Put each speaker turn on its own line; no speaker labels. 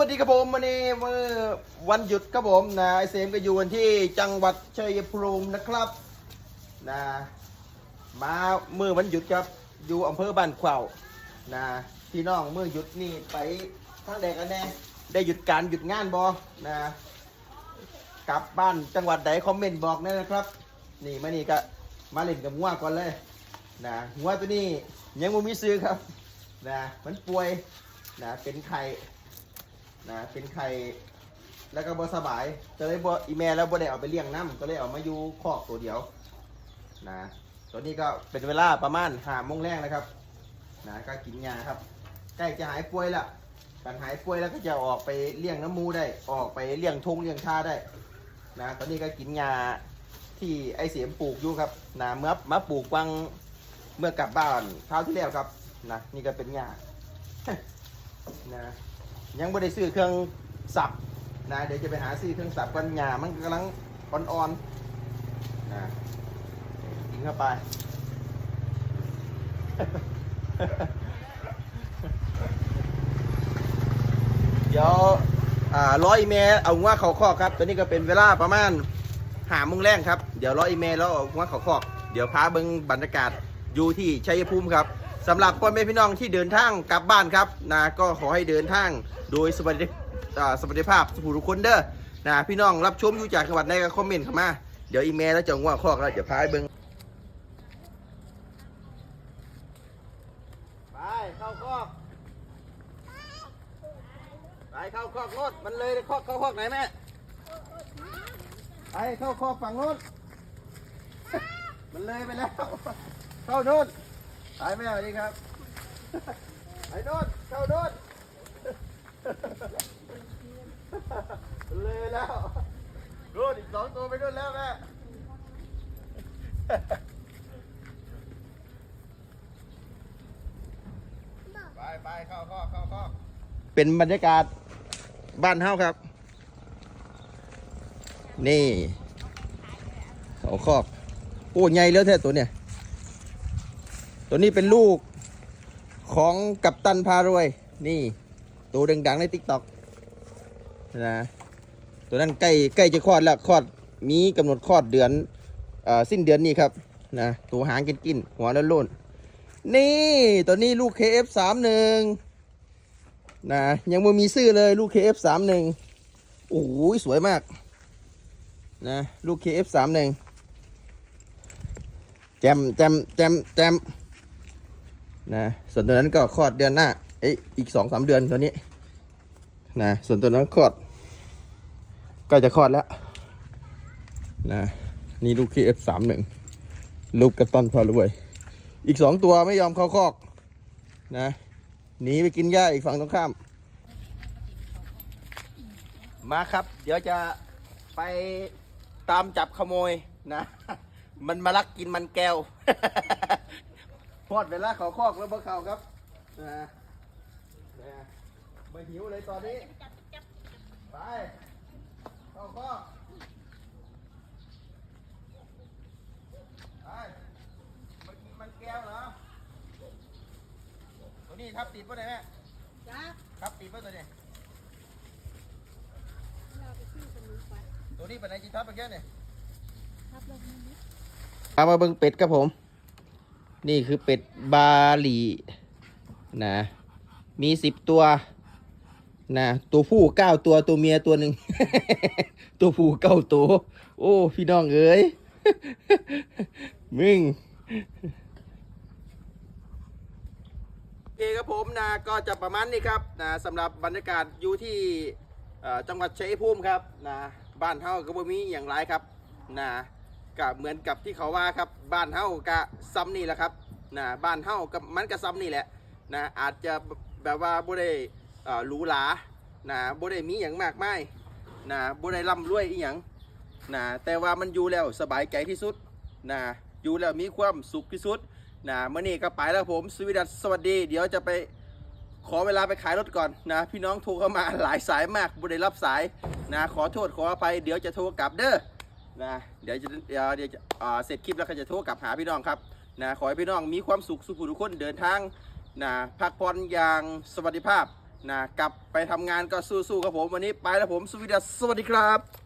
วัสดีครับผมวันนี้มือวันหยุดครับผมนะไอเสมก็อยู่กันที่จังหวัดชัยภูมินะครับนะมาเมื่อวันหยุดครับอยู่อำเภอบ้านขวาวนะพี่น้องเมื่อหยุดนี่ไปทางใดกันแน่ได้หยุดการหยุดงานบอนะกลับบ้านจังหวัดใดคอมเมนต์บอกหนอยนะครับ นี่มานี่ก็มาเล่นกับงัวก่อนเลยนะงัวตัวนี้ยังไม่มีซื้อครับนะมันป่วยนะเป็นไข้ นะเป็นไข่แล้วก็บ่สบายก็เลยบ่อีเมลแล้วบ่ได้เอาไปเลี้ยงน้ำก็เลยเอามาอยู่คอกตัวเดียวนะตัวนี้ก็เป็นเวลาประมาณหาโมงแรกนะครับนะก็กินยาครับใกล้จะหายป่วยละการหายป่วยแล้วก็จะออกไปเลี้ยงน้ำมูได้ออกไปเลี้ยงทงเลี้ยงชาได้นะตอนนี้ก็กินยาที่ไอเสียมปลูกอยู่ครับนะเมื่อมาปลูกวังเมื่อกลับบ้านคราที่แล้วครับนะนี่ก็เป็นยานะ ยังไม่ได้ซื้อเครื่องสับนะเดี๋ยวจะไปหาซื้อเครื่องสับกันหยามันกำลังอ่อนๆนะกินเข้าไป เดี๋ยวร้อยเมลเอาว่าเขาคอกครับ ตอนนี้ก็เป็นเวลาประมาณหาโมงแรงครับ เดี๋ยวร้อยเมลแล้วเอาว่าเขาคอก เดี๋ยวพาเบิ้งบรรยากาศอยู่ที่ชัยภูมิครับ สำหรับพ่อแม่พี่น้องที่เดินทางกลับบ้านครับนะก็ขอให้เดินทางโดยสวัสดิอ่าสวัสดิภาพสุขทุกคนเด้อนะพี่น้องรับชมอยู่จากจังหวัดใดก็คอมเมนต์เข้ามาเดี๋ยวอีเมลแล้วจะว่าคอกแล้วเดี๋ยวพาไปเบิ้งไปเข้าคอกไปเข้าคอกรถมันเลยคอกเข้าคอกไหนแม่ไปเข้าคอกฝั่งโน้นมันเลยไปแล้ว เข้าโน้น ไปแม่สวัสดีครับไปโน้นเข้าโน้นเลยแล้วโน้นอีกสองตัวไปโน้นแล้วแม่ไปไปเข้าคอเข้าคอเป็นบรรยากาศบ้านเฮาครับ นี่เขาคอกโอ้ใหญ่แล้วแท้ตัวเนี่ย ตัวนี้เป็นลูกของกัปตันพารวย นี่ ตัวดังๆในติ๊กต็อกนะตัวนั้นใกล้ใกล้จะคลอดแล้วคลอดมีกำหนดคลอดเดือนอสิ้นเดือนนี้ครับนะตัวหางกินกินหัวล้นๆนี่ ตัวนี้ลูก KF31 นะยังไม่มีซื้อเลยลูก KF31 โอ้โหสวยมากนะลูก KF31 แจมแจมแจมแจม นะส่วนตัวนั้นก็คลอดเดือนหน้าเอ้ยอีกสองสามเดือนตัวนี้นะส่วนตัวนั้นคลอดใก็จะคลอดแล้วนะนี่ลูก KF31 ลูกกระต้อนพอรวย อีกสองตัวไม่ยอมเข้าคอกนะหนีไปกินหญ้าอีกฝั่งตรงข้าม มาครับ เดี๋ยวจะไปตามจับขโมยนะ มันมาลักกินมันแก้ว พอดเวลาเขาคอกแล้วพวกเขาครับนะนะมาหิวเลยตอนนี้ ไปเข้าคอกไปมากินมันแก้วเหรอตัวนี้ทับติดป่ะเนี่ยแม่
จ้า
ทับติดป่ะตัวนี้
เราไปซื้อตรงนี้ไป
ตัวนี้เป็นไหนจีทับไปแค่เนี่ย
ครับเราไม่รู้
เอามาเบิ่งเป็ดครับผม นี่คือเป็ดบาหลีนะ มีสิบตัวนะตัวผู้เก้าตัวตัวเมียตัวหนึ่ง ตัวผู้เก้าตัว โอ้ พี่น้องเอ้ย มึงโอเคครับผมนะก็จะประมาณนี้ครับนะสำหรับบรรยากาศอยู่ที่จังหวัดชัยภูมิครับนะบ้านเฮาก็บ่มีอย่างไรครับนะก็เหมือนกับที่เขาว่าครับ บ้านเฮาก็ซ้ำนี่แหละครับ นะบ้านเฮากับมันก็ซ้ำนี่แหละนะอาจจะแบบว่าบ่ได้อ่อหรูหรานะบ่ได้มีอย่างมากมายนะบ่ได้ร่ำรวยอีหยังนะแต่ว่ามันอยู่แล้วสบายใจที่สุดนะอยู่แล้วมีความสุขที่สุดนะเมื่อนี้ก็ไปแล้วผมสวีดัสสวัสดี เดี๋ยวจะไปขอเวลาไปขายรถก่อนนะพี่น้องโทรเข้ามาหลายสายมากบุได้รับสายนะขอโทษขออภัยเดี๋ยวจะโทรกลับเด้อนะเดี๋ยวจะเดี๋ยวเดี๋ยวจะเสร็จคลิปแล้วก็จะโทรกลับหาพี่น้องครับ นะขอให้พี่น้องมีความสุขสุขทุกคนเดินทางนะพักผ่อนอย่างสวัสดิภาพนะกลับไปทำงานก็สู้ๆครับผมวันนี้ไปแล้วผมสวีดัสสวัสดีครับ